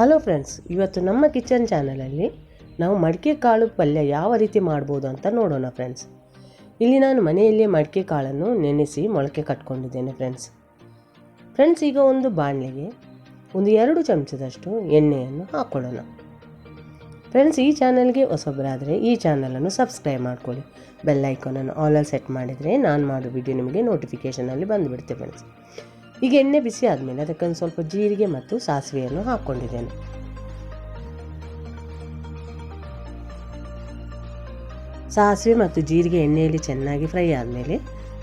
Hello friends ಇವತ್ತು ನಮ್ಮ kitchen ಚಾನಲಲ್ಲಿ ನಾವು ಮಡಿಕೆ ಕಾಳು ಪಲ್ಯ ಯಾವ ರೀತಿ ಮಾಡ್ಬೋದು ಅಂತ ನೋಡೋಣ ಫ್ರೆಂಡ್ಸ್ ಇಲ್ಲಿ ನಾನು ಮನೆಯಲ್ಲೇ ಮಡಿಕೆ ಕಾಳನ್ನು ನೆನೆಸಿ ಮೊಳಕೆ ಕಟ್ಕೊಂಡಿದ್ದೇನೆ ಫ್ರೆಂಡ್ಸ್ ಫ್ರೆಂಡ್ಸ್ ಈಗ ಒಂದು ಬಾಣಲೆಗೆ ಒಂದು ಎರಡು ಚಮಚದಷ್ಟು ಎಣ್ಣೆಯನ್ನು ಹಾಕ್ಕೊಳ್ಳೋಣ ಫ್ರೆಂಡ್ಸ್ ಈ ಚಾನಲ್ಗೆ ಹೊಸೊಬ್ಬರಾದರೆ ಈ ಚಾನಲನ್ನು ಸಬ್ಸ್ಕ್ರೈಬ್ ಮಾಡ್ಕೊಳ್ಳಿ. ಐಕಾನನ್ನು ಆಲಲ್ಲಿ ಸೆಟ್ ಮಾಡಿದರೆ ನಾನು ಮಾಡೋ ವಿಡಿಯೋ ನಿಮಗೆ ನೋಟಿಫಿಕೇಷನಲ್ಲಿ ಬಂದುಬಿಡುತ್ತೆ ಫ್ರೆಂಡ್ಸ್ ಈಗ ಎಣ್ಣೆ ಬಿಸಿ ಆದಮೇಲೆ ಅದಕ್ಕೊಂದು ಸ್ವಲ್ಪ ಜೀರಿಗೆ ಮತ್ತು ಸಾಸಿವೆಯನ್ನು ಹಾಕ್ಕೊಂಡಿದ್ದೇನೆ. ಸಾಸಿವೆ ಮತ್ತು ಜೀರಿಗೆ ಎಣ್ಣೆಯಲ್ಲಿ ಚೆನ್ನಾಗಿ ಫ್ರೈ ಆದಮೇಲೆ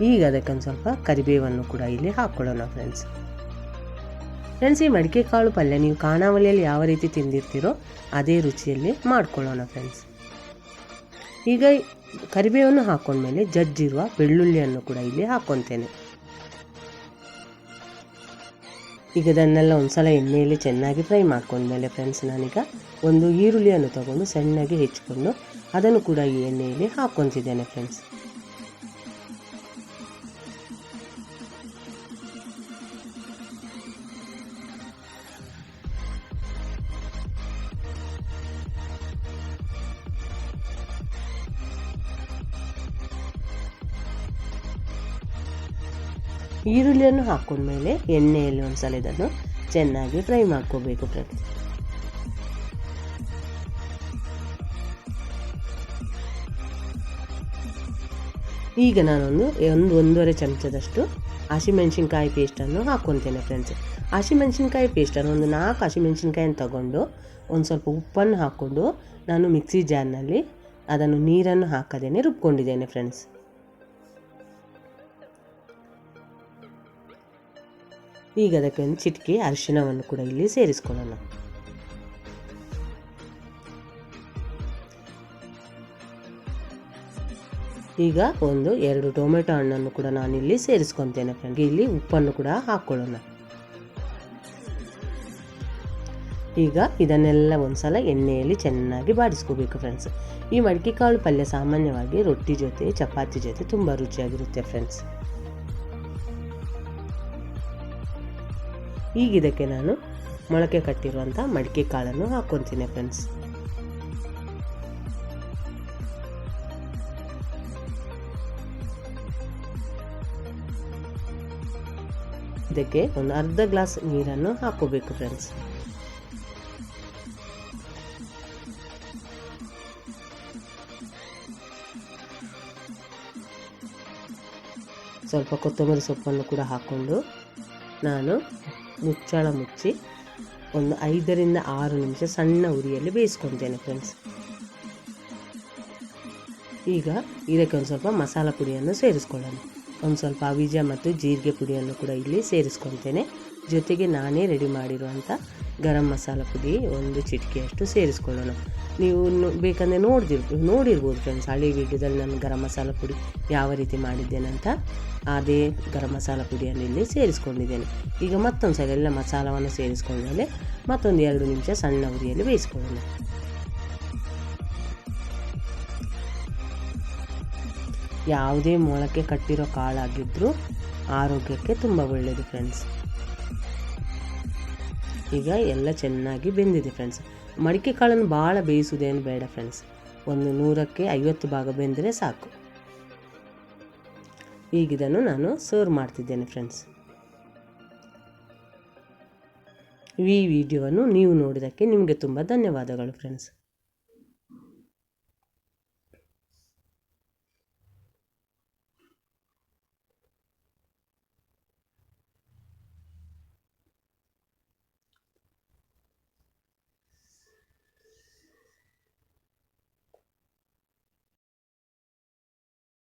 ಈಗ ಅದಕ್ಕೊಂದು ಸ್ವಲ್ಪ ಕರಿಬೇವನ್ನು ಕೂಡ ಇಲ್ಲಿ ಹಾಕ್ಕೊಳ್ಳೋಣ ಫ್ರೆಂಡ್ಸ್. ಫ್ರೆಂಡ್ಸ್, ಈ ಮಡಿಕೆ ಕಾಳು ಪಲ್ಯ ನೀವು ಖಾನಾವಳಿಯಲ್ಲಿ ಯಾವ ರೀತಿ ತಿಂದಿರ್ತೀರೋ ಅದೇ ರುಚಿಯಲ್ಲಿ ಮಾಡ್ಕೊಳ್ಳೋಣ ಫ್ರೆಂಡ್ಸ್. ಈಗ ಕರಿಬೇವನ್ನು ಹಾಕ್ಕೊಂಡ್ಮೇಲೆ ಜಜ್ಜಿರುವ ಬೆಳ್ಳುಳ್ಳಿಯನ್ನು ಕೂಡ ಇಲ್ಲಿ ಹಾಕ್ಕೊತೇನೆ ಈಗ ಅದನ್ನೆಲ್ಲ ಒಂದ್ಸಲ ಎಣ್ಣೆಯಲ್ಲಿ ಚೆನ್ನಾಗಿ ಫ್ರೈ ಮಾಡ್ಕೊಂಡ್ಮೇಲೆ ಫ್ರೆಂಡ್ಸ್ ನಾನೀಗ ಒಂದು ಈರುಳ್ಳಿಯನ್ನು ತಗೊಂಡು ಸಣ್ಣಗೆ ಹೆಚ್ಚಿಕೊಂಡು ಅದನ್ನು ಕೂಡ ಈ ಎಣ್ಣೆಯಲ್ಲಿ ಹಾಕ್ಕೊತಿದ್ದೇನೆ ಫ್ರೆಂಡ್ಸ್ ಈರುಳ್ಳಿಯನ್ನು ಹಾಕ್ಕೊಂಡ್ಮೇಲೆ ಎಣ್ಣೆಯಲ್ಲಿ ಒಂದ್ಸಲ ಇದನ್ನು ಚೆನ್ನಾಗಿ ಫ್ರೈ ಮಾಡ್ಕೋಬೇಕು ಫ್ರೆಂಡ್ಸ್ ಈಗ ನಾನೊಂದು ಒಂದು ಒಂದೂವರೆ ಚಮಚದಷ್ಟು ಹಸಿಮೆಣಸಿನ್ಕಾಯಿ ಪೇಸ್ಟನ್ನು ಹಾಕ್ಕೊತೇನೆ ಫ್ರೆಂಡ್ಸ್ ಹಸಿಮೆಣಸಿನ್ಕಾಯಿ ಪೇಸ್ಟನ್ನು ಒಂದು ನಾಲ್ಕು ಹಸಿಮೆಣಸಿನ್ಕಾಯಿಯನ್ನು ತಗೊಂಡು ಒಂದು ಸ್ವಲ್ಪ ಉಪ್ಪನ್ನು ಹಾಕ್ಕೊಂಡು ನಾನು ಮಿಕ್ಸಿ ಜಾರ್ನಲ್ಲಿ ಅದನ್ನು ನೀರನ್ನು ಹಾಕದೇನೆ ರುಬ್ಕೊಂಡಿದ್ದೇನೆ ಫ್ರೆಂಡ್ಸ್ ಈಗ ಅದಕ್ಕೆ ಒಂದು ಚಿಟಿಕೆ, ಅರಿಶಿಣವನ್ನು ಕೂಡ ಇಲ್ಲಿ ಸೇರಿಸ್ಕೊಳ್ಳೋಣ. ಈಗ ಒಂದು ಎರಡು ಟೊಮೆಟೊ ಹಣ್ಣನ್ನು ಕೂಡ ನಾನಿಲ್ಲಿ ಸೇರಿಸ್ಕೊತೇನೆ ಫ್ರೆಂಡ್ ಇಲ್ಲಿ ಉಪ್ಪನ್ನು ಕೂಡ ಹಾಕ್ಕೊಳ್ಳೋಣ. ಈಗ ಇದನ್ನೆಲ್ಲ ಒಂದ್ಸಲ ಎಣ್ಣೆಯಲ್ಲಿ ಚೆನ್ನಾಗಿ ಬಾಡಿಸ್ಕೋಬೇಕು ಫ್ರೆಂಡ್ಸ್. ಈ ಮಡಿಕೆ ಕಾಳು ಪಲ್ಯ ಸಾಮಾನ್ಯವಾಗಿ ರೊಟ್ಟಿ ಜೊತೆ, ಚಪಾತಿ ಜೊತೆ ತುಂಬ ರುಚಿಯಾಗಿರುತ್ತೆ ಫ್ರೆಂಡ್ಸ್. ಈಗ ಇದಕ್ಕೆ ನಾನು ಮೊಳಕೆ ಕಟ್ಟಿರುವಂಥ ಮಡಿಕೆ ಕಾಳನ್ನು ಹಾಕ್ಕೊತೀನಿ ಫ್ರೆಂಡ್ಸ್ ಇದಕ್ಕೆ ಒಂದು ಅರ್ಧ ಗ್ಲಾಸ್ ನೀರನ್ನು ಹಾಕೋಬೇಕು ಫ್ರೆಂಡ್ಸ್ ಸ್ವಲ್ಪ ಕೊತ್ತಂಬರಿ ಸೊಪ್ಪನ್ನು ಕೂಡ ಹಾಕ್ಕೊಂಡು ನಾನು ಮುಚ್ಚಳ ಮುಚ್ಚಿ ಒಂದು ಐದರಿಂದ ಆರು ನಿಮಿಷ ಸಣ್ಣ ಉರಿಯಲ್ಲಿ ಬೇಯಿಸ್ಕೊತೇನೆ ಫ್ರೆಂಡ್ಸ್ ಈಗ ಇದಕ್ಕೆ ಒಂದು ಸ್ವಲ್ಪ ಮಸಾಲ ಪುಡಿಯನ್ನು ಸೇರಿಸ್ಕೊಳ್ಳೋಣ. ಒಂದು ಸ್ವಲ್ಪ ಅವಿಜ ಮತ್ತು ಜೀರಿಗೆ ಪುಡಿಯನ್ನು ಕೂಡ ಇಲ್ಲಿ ಸೇರಿಸ್ಕೊತೇನೆ. ಜೊತೆಗೆ ನಾನೇ ರೆಡಿ ಮಾಡಿರುವಂಥ ಗರಂ ಮಸಾಲ ಪುಡಿ, ಒಂದು ಚಿಟಿಕೆಯಷ್ಟು ಸೇರಿಸ್ಕೊಳ್ಳೋಣ. ನೀವು ಬೇಕಂದರೆ ನೋಡ್ದಿರ್, ನೋಡಿರ್ಬೋದು ಫ್ರೆಂಡ್ಸ್ ಹಳೆ ವಿಡಿಯೋದಲ್ಲಿ ನಾನು ಗರಂ ಮಸಾಲ ಪುಡಿ ಯಾವ ರೀತಿ ಮಾಡಿದ್ದೇನಂತ ಅದೇ ಗರಂ ಮಸಾಲ ಪುಡಿಯನ್ನು ಇಲ್ಲಿ ಸೇರಿಸ್ಕೊಂಡಿದ್ದೇನೆ. ಈಗ ಮತ್ತೊಂದು ಸಲ ಎಲ್ಲ ಮಸಾಲವನ್ನು ಸೇರಿಸ್ಕೊಂಡ್ಮೇಲೆ ಮತ್ತೊಂದು ಎರಡು ನಿಮಿಷ ಸಣ್ಣ ಉರಿಯಲ್ಲಿ ಬೇಯಿಸ್ಕೊಳ್ಳೋಣ. ಯಾವುದೇ ಮೊಳಕೆ ಕಟ್ಟಿರೋ ಕಾಳಾಗಿದ್ದರೂ ಆರೋಗ್ಯಕ್ಕೆ ತುಂಬ ಒಳ್ಳೆಯದು ಫ್ರೆಂಡ್ಸ್ ಈಗ ಎಲ್ಲ ಚೆನ್ನಾಗಿ ಬೆಂದಿದೆ ಫ್ರೆಂಡ್ಸ್ ಮಡಿಕೆ ಕಾಳನ್ನು ಭಾಳ ಬೇಯಿಸುವುದೇನು ಬೇಡ ಫ್ರೆಂಡ್ಸ್ ಒಂದು ನೂರಕ್ಕೆ ಐವತ್ತು ಭಾಗ ಬೆಂದರೆ ಸಾಕು. ಈಗ ಇದನ್ನು ನಾನು ಸರ್ವ್ ಮಾಡ್ತಿದ್ದೇನೆ ಫ್ರೆಂಡ್ಸ್ ಈ ವಿಡಿಯೋವನ್ನು ನೀವು ನೋಡಿದ್ದಕ್ಕೆ ನಿಮಗೆ ತುಂಬ ಧನ್ಯವಾದಗಳು ಫ್ರೆಂಡ್ಸ್